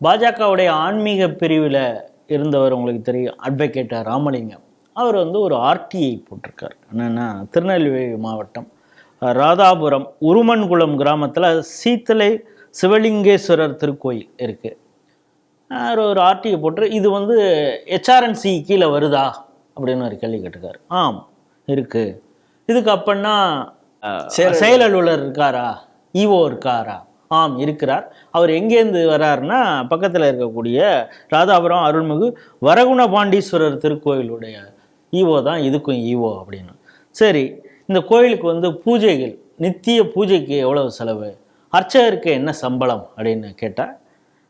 பாஜகவுடைய ஆன்மீக பிரிவில் இருந்தவர் உங்களுக்கு தெரியும் அட்வொகேட் ராமலிங்கம். அவர் வந்து ஒரு ஆர்டிஐ போட்டிருக்கார். என்னென்னா திருநெல்வேலி மாவட்டம் ராதாபுரம் உருமன்குளம் கிராமத்தில் சீத்தலை சிவலிங்கேஸ்வரர் திருக்கோயில் இருக்குது அவர் ஒரு ஆர்டிஐ போட்டு இது வந்து ஹெச்ஆர்என்சி கீழே வருதா? அப்படின்னு ஒரு கேள்வி கேட்டிருக்காரு. ஆம் இருக்குது இதுக்கு அப்பன்னா அஹ், செயல் செயல் அலுவலர் இருக்காரா? ஈஓ இருக்காரா? ஆம் இருக்கிறார். அவர் எங்கேருந்து வராருன்னா பக்கத்தில் இருக்கக்கூடிய ராதாபுரம் அருள்மிகு வரகுண பாண்டீஸ்வரர் திருக்கோயிலுடைய ஈவோ தான் இதுக்கும் ஈவோ அப்படின்னு. சரி இந்த கோயிலுக்கு வந்து பூஜைகள் நித்திய பூஜைக்கு எவ்வளவு செலவு? அர்ச்சகருக்கு என்ன சம்பளம் அப்படின்னு கேட்டால்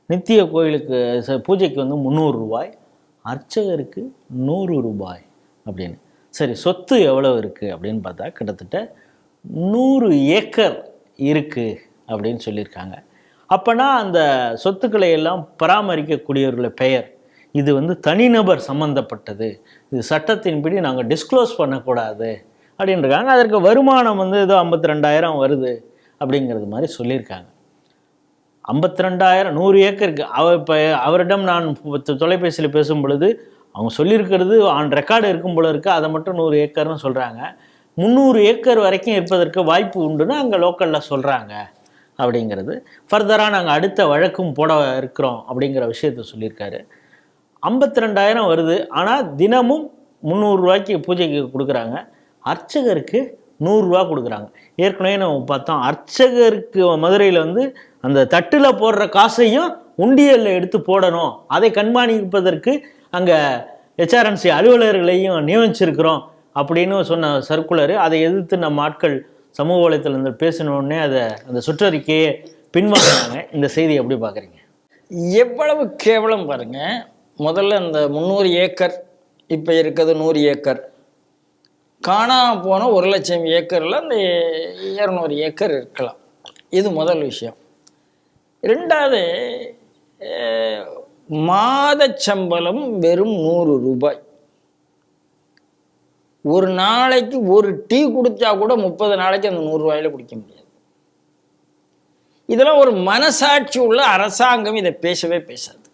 நித்திய கோயிலுக்கு ச- பூஜைக்கு வந்து முந்நூறு ரூபாய் அர்ச்சகருக்கு நூறு ரூபாய் அப்படின்னு. சரி சொத்து எவ்வளோ இருக்குது அப்படின்னு பார்த்தா கிட்டத்தட்ட நூறு ஏக்கர் இருக்குது அப்படின்னு சொல்லியிருக்காங்க. அப்போனா அந்த சொத்துக்களை எல்லாம் பராமரிக்கக்கூடியவர்கள பெயர் இது வந்து தனிநபர் சம்பந்தப்பட்டது. இது சட்டத்தின்படி நாங்கள் டிஸ்க்ளோஸ் பண்ணக்கூடாது அப்படின்றாங்க. அதற்கு வருமானம் வந்து ஏதோ ஐம்பத்தி ரெண்டாயிரம் வருது அப்படிங்கிறது மாதிரி சொல்லியிருக்காங்க. ஐம்பத்தி ரெண்டாயிரம் நூறு ஏக்கருக்கு. அவர் இப்போ அவரிடம் நான் தொலைபேசியில் பேசும் பொழுது அவங்க சொல்லியிருக்கிறது ஆன் ரெக்கார்டு இருக்கும் போல இருக்குது அதை மட்டும் நூறு ஏக்கர்னு சொல்கிறாங்க முந்நூறு ஏக்கர் வரைக்கும் இருப்பதற்கு வாய்ப்பு உண்டுன்னு அங்கே லோக்கலில் சொல்கிறாங்க அப்படிங்கிறது. ஃபர்தராக நாங்கள் அடுத்த வழக்கும் போட இருக்கிறோம் அப்படிங்கிற விஷயத்த சொல்லியிருக்காரு. ஐம்பத்தி ரெண்டாயிரம் வருது. ஆனால் தினமும் முந்நூறுரூவாய்க்கு பூஜைக்கு கொடுக்குறாங்க. அர்ச்சகருக்கு நூறுரூவா கொடுக்குறாங்க. ஏற்கனவே நம்ம பார்த்தோம் அர்ச்சகருக்கு மதுரையில் வந்து அந்த தட்டில் போடுற காசையும் உண்டியலில் எடுத்து போடணும். அதை கண்காணிப்பதற்கு அங்கே ஹெச்ஆர்என்சி அலுவலர்களையும் நியமிச்சிருக்கிறோம் அப்படின்னு சொன்ன சர்க்குலர். அதை எதிர்த்து நம்ம ஆட்கள் சமூக வலைத்தளத்தில் பேசினோடனே அதை அந்த சுற்றறிக்கையை பின்வாங்கினாங்க இந்த செய்தி எப்படி பார்க்குறீங்க? எவ்வளவு கேவலம் பாருங்க. முதல்ல இந்த முந்நூறு ஏக்கர் இப்போ இருக்கிறது நூறு ஏக்கர். காணாம போன ஒரு லட்சம் ஏக்கரில் அந்த இரநூறு ஏக்கர் இருக்கலாம். இது முதல் விஷயம். ரெண்டாவது மாத சம்பளம் வெறும் நூறு ரூபாய். ஒரு நாளைக்கு ஒரு டீ குடிச்சா கூட முப்பது நாளைக்கு அந்த நூறு ரூபாயில குடிக்க முடியாது. இதெல்லாம் ஒரு மனசாட்சி உள்ள அரசாங்கம் இதை பேசவே பேசாது.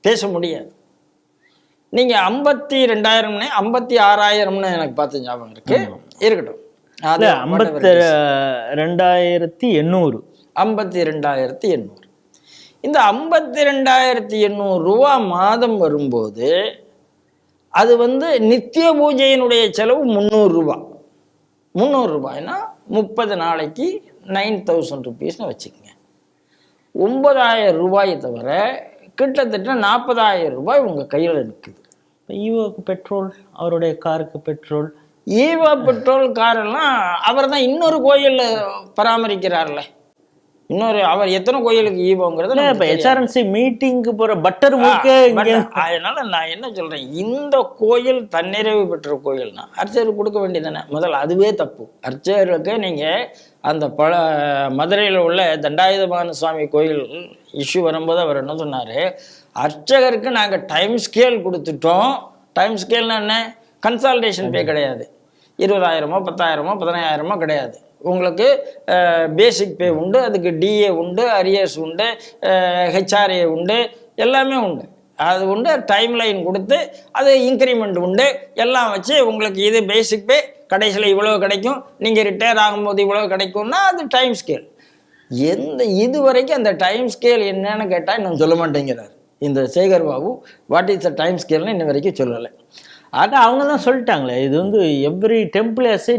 பேச முடியாது. நீங்க ஐம்பத்தி ரெண்டாயிரம்னு ஐம்பத்தி ஆறாயிரம்னு எனக்கு பார்த்து ஞாபகம் இருக்கு. இருக்கட்டும். அது ஐம்பத்தி ரெண்டாயிரத்தி எண்ணூறு. ஐம்பத்தி ரெண்டாயிரத்தி எண்ணூறு. இந்த ஐம்பத்தி ரெண்டாயிரத்தி எண்ணூறு ரூபா மாதம் வரும்போது அது வந்து நித்திய பூஜையினுடைய செலவு முந்நூறு ரூபா. முந்நூறு ரூபாய்னா முப்பது நாளைக்கு நைன் தௌசண்ட் ருபீஸ்னு வச்சுக்கோங்க. ஒன்பதாயிரம் ரூபாயை தவிர கிட்டத்தட்ட நாற்பதாயிரம் ரூபாய் உங்கள் கையில் நிற்குது ஈவோக்கு பெட்ரோல் அவருடைய காருக்கு பெட்ரோல் ஈவா பெட்ரோல் காரெல்லாம் அவர் தான் இன்னொரு கோயிலில் பராமரிக்கிறார்ல. இன்னொரு அவர் எத்தனை கோயிலுக்கு ஈவோங்கிறது இப்போ. ஹெச்ஆர்என்சி மீட்டிங்க்கு போகிற பட்டர் அதனால நான் என்ன சொல்றேன் இந்த கோயில் தன்னிறைவு பெற்ற கோயில்னா அர்ச்சகருக்கு கொடுக்க வேண்டியதானே முதல்ல அதுவே தப்பு. அர்ச்சகருக்கு நீங்க அந்த பல மதுரையில் உள்ள தண்டாயுதபாண சுவாமி கோயில் இஷ்யூ வரும்போது அவர் என்ன சொன்னாரு? அர்ச்சகருக்கு நாங்க டைம் ஸ்கேல் கொடுத்துட்டோம். டைம் ஸ்கேல்னா என்ன? கன்சால்டேஷன் பே கிடையாது. இருபதாயிரமோ பத்தாயிரமோ பதினாயிரமோ கிடையாது. உங்களுக்கு பேசிக் பே உண்டு அதுக்கு டிஏ உண்டு அரியர்ஸ் உண்டு ஹெச்ஆர்ஏ உண்டு எல்லாமே உண்டு. அது உண்டு டைம் லைன் கொடுத்து அது இன்க்ரிமெண்ட் உண்டு. எல்லாம் வச்சு உங்களுக்கு இது பேசிக் பே கடைசியில் இவ்வளோ கிடைக்கும் நீங்கள் ரிட்டையர் ஆகும்போது இவ்வளோ கிடைக்கும்னா அது டைம் ஸ்கேல் எந்த இது வரைக்கும் அந்த டைம் ஸ்கேல் என்னன்னு கேட்டால் இன்னும் சொல்ல மாட்டேங்கிறார். இந்த Sekar Babu what is the time ஸ்கேல்னு இன்ன வரைக்கும் சொல்லலை. ஆனால் அவங்க தான் சொல்லிட்டாங்களே இது வந்து every temple is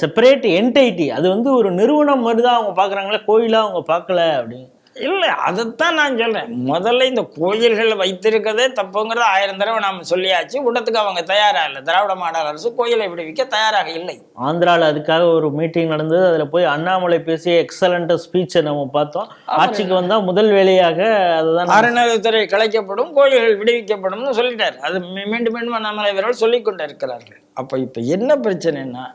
separate entity அது வந்து ஒரு நிறுவனம் மாதிரி தான் அவங்க பார்க்குறாங்களே கோயிலாக அவங்க பார்க்கல அப்படின்னு. இல்லை அதைத்தான் நான் சொல்கிறேன் முதல்ல இந்த கோயில்கள் வைத்திருக்கிறதே தப்புங்கிறத ஆயிரம் தடவை நாம் சொல்லியாச்சு. விடத்துக்கு அவங்க தயாராக இல்லை. திராவிட மாடல் அரசு கோயிலை விடுவிக்க தயாராக இல்லை. ஆந்திராவில் அதுக்காக ஒரு மீட்டிங் நடந்தது. அதில் போய் அண்ணாமலை பேசிய எக்ஸலண்ட் ஸ்பீச்சை நம்ம பார்த்தோம். ஆட்சிக்கு வந்தால் முதல் வேலையாக அதுதான் அறநிலையத்துறை கலைக்கப்படும் கோயில்கள் விடுவிக்கப்படும்னு சொல்லிட்டார். அது மீண்டும் மீண்டும் அண்ணாமலை அவர்கள் சொல்லிக் கொண்டு இருக்கிறார்கள் அப்போ இப்போ என்ன பிரச்சனைன்னா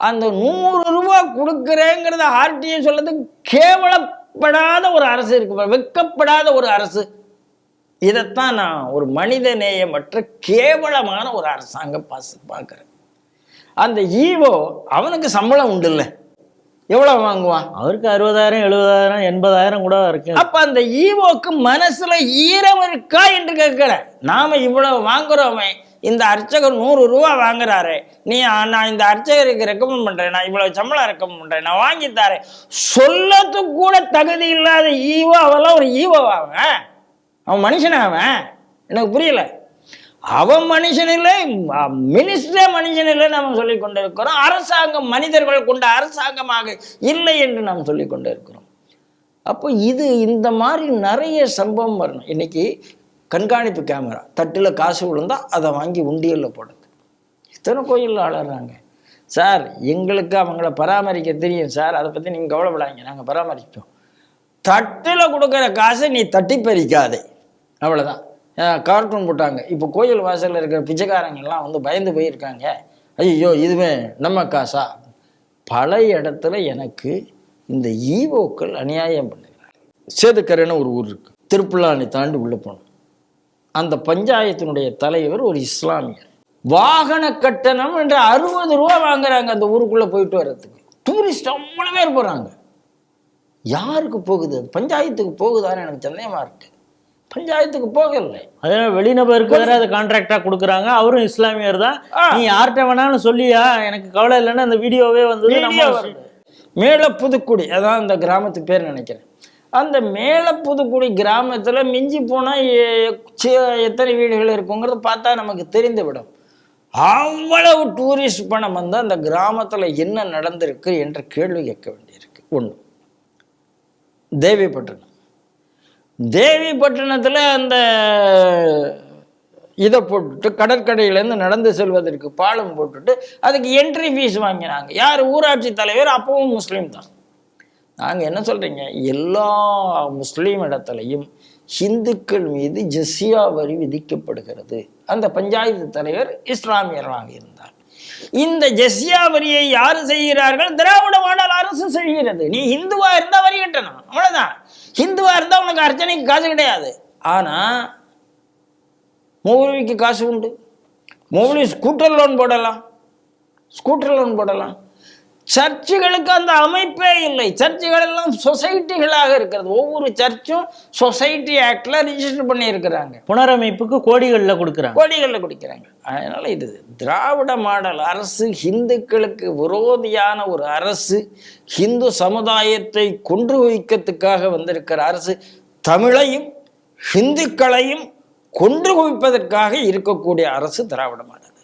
அந்த நூறு ரூபா கொடுக்குறேங்கிறத ஆர்டிஐ சொல்லதுக்கு கேவலப்படாத ஒரு அரசு இருக்கு பாரு, வெட்கப்படாத ஒரு அரசு. இதைத்தான் நான் ஒரு மனித நேயமற்ற கேவலமான ஒரு அரசாங்கம் பாச பார்க்குறேன். அந்த ஈவோ அவனுக்கு சம்பளம் உண்டு இல்லை எவ்வளவு வாங்குவான்? அவருக்கு அறுபதாயிரம் எழுபதாயிரம் எண்பதாயிரம் கூட இருக்கு. அப்ப அந்த ஈவோக்கு மனசுல ஈரம் இருக்கா என்று கேட்கல. நாம இவ்வளவு வாங்குறோமே இந்த அர்ச்சகர் நூறு ரூபா வாங்குறாரு. நீ நான் இந்த அர்ச்சகருக்கு ரெக்கமெண்ட் பண்றேன் நான் இவ்வளவு சம்பளம் ரெக்கமெண்ட் பண்றேன் நான் வாங்கி தரேன். சொல்லத்துக்கு கூட தகுதி இல்லாத ஈவோவெல்லாம் ஒரு ஈவோ அவன்? அவன் மனுஷனா அவன்? எனக்கு புரியல. அவன் மனுஷன் இல்லை மினிஸ்டரே மனுஷன் இல்லை நாம் சொல்லிக் கொண்டிருக்கிறோம். அரசாங்கம் மனிதர்கள் கொண்ட அரசாங்கமாக இல்லை என்று நாம் சொல்லிக் கொண்டிருக்கிறோம். அப்போ இது இந்த மாதிரி நிறைய சம்பவம் வரணும். இன்னைக்கு கண்காணிப்பு கேமரா. தட்டில் காசு விழுந்தால் அதை வாங்கி உண்டியலில் போடுது. இத்தனை கோயிலில் அலறாங்க சார் எங்களுக்கு அவங்கள பராமரிக்க தெரியும் சார். அதை பற்றி நீங்கள் கவலைப்படாங்க நாங்கள் பராமரிப்போம் தட்டில் கொடுக்குற காசை நீ தட்டி பறிக்காதே. அவ்வளோதான் கார்ட்டூன் போட்டாங்க. இப்போ கோயில் வாசலில் இருக்கிற பிச்சைக்காரங்கெல்லாம் வந்து பயந்து போயிருக்காங்க. ஐயோ இதுவே நம்ம காசா? பல இடத்துல எனக்கு இந்த ஈவோக்கள் அநியாயம் பண்ணுகிறாங்க சேதுக்கரைன்னு ஒரு ஊர் இருக்கு. திருப்புல்லானி தாண்டி உள்ளே போனோம். அந்த பஞ்சாயத்தினுடைய தலைவர் ஒரு இஸ்லாமியர். வாகன கட்டணம் என்ற அறுபது ரூபா வாங்குறாங்க அந்த ஊருக்குள்ளே போயிட்டு வர்றதுக்கு. டூரிஸ்ட் அவ்வளோ பேர் போகிறாங்க யாருக்கு போகுது பஞ்சாயத்துக்கு போகுதான்னு எனக்கு சந்தேகமா இருக்கு. பஞ்சாயத்துக்கு போகலை. அதே வெளிநபருக்கு வேற அதை கான்ட்ராக்டா கொடுக்குறாங்க. அவரும் இஸ்லாமியர் தான். நீ யார்கிட்ட வேணாலும் சொல்லியா? எனக்கு கவலை இல்லைன்னா அந்த வீடியோவே வந்து வீடியோ வருது. மேலப்புதுக்குடி அதான் அந்த கிராமத்து பேர் நினைக்கிறேன். அந்த மேலே புதுக்குடி கிராமத்தில் மிஞ்சி போனால் எத்தனை வீடுகள் இருக்குங்கிறது பார்த்தா நமக்கு தெரிந்துவிடும். அவ்வளவு டூரிஸ்ட் பணம் வந்து அந்த கிராமத்தில் என்ன நடந்திருக்கு என்ற கேள்வி கேட்க வேண்டியிருக்கு. ஒன்று தேவிப்பட்டினம். தேவிப்பட்டினத்தில் அந்த இதை போட்டுட்டு கடற்கரையிலேருந்து நடந்து செல்வதற்கு பாலம் போட்டுட்டு அதுக்கு என்ட்ரி ஃபீஸ் வாங்கினாங்க. யார்? ஊராட்சி தலைவர் அப்பவும் முஸ்லீம் தான். நாங்கள் என்ன சொல்கிறீங்க எல்லா முஸ்லீம் இடத்துலையும் ஹிந்துக்கள் மீது ஜெஸ்ஸியா வரி விதிக்கப்படுகிறது. அந்த பஞ்சாயத்து தலைவர் இஸ்லாமியர்களாக இருந்தார் இந்த ஜெஸ்யா வரியை யார் செய்கிறார்கள்? திராவிட மாடல் அரசு செய்கிறது. நீ ஹிந்துவா இருந்தா வரி கட்டணும். அவ்வளவுதான். ஹிந்துவா இருந்தா உனக்கு அர்ச்சனைக்கு காசு கிடையாது. ஆனா மௌலவிக்கு காசு உண்டு. மௌலவி ஸ்கூட்டர் லோன் போடலாம். ஸ்கூட்டர் லோன் போடலாம். சர்ச்சுகளுக்கு அந்த அமைப்பே இல்லை. சர்ச்சுகள் எல்லாம் சொசைட்டிகளாக இருக்கிறது. ஒவ்வொரு சர்ச்சும் சொசைட்டி ஆக்ட்ல ரிஜிஸ்டர் பண்ணி இருக்கிறாங்க புனரமைப்புக்கு கோடிகள்ல கொடுக்குறாங்க. கோடிகளில் குடிக்கிறாங்க. அதனால இது திராவிட மாடல் அரசு இந்துக்களுக்கு விரோதியான ஒரு அரசு இந்து சமுதாயத்தை கொன்று குவிக்கிறதுக்காக வந்திருக்கிற அரசு தமிழையும் இந்துக்களையும் கொன்று குவிப்பதற்காக இருக்கக்கூடிய அரசு திராவிட மாடல்.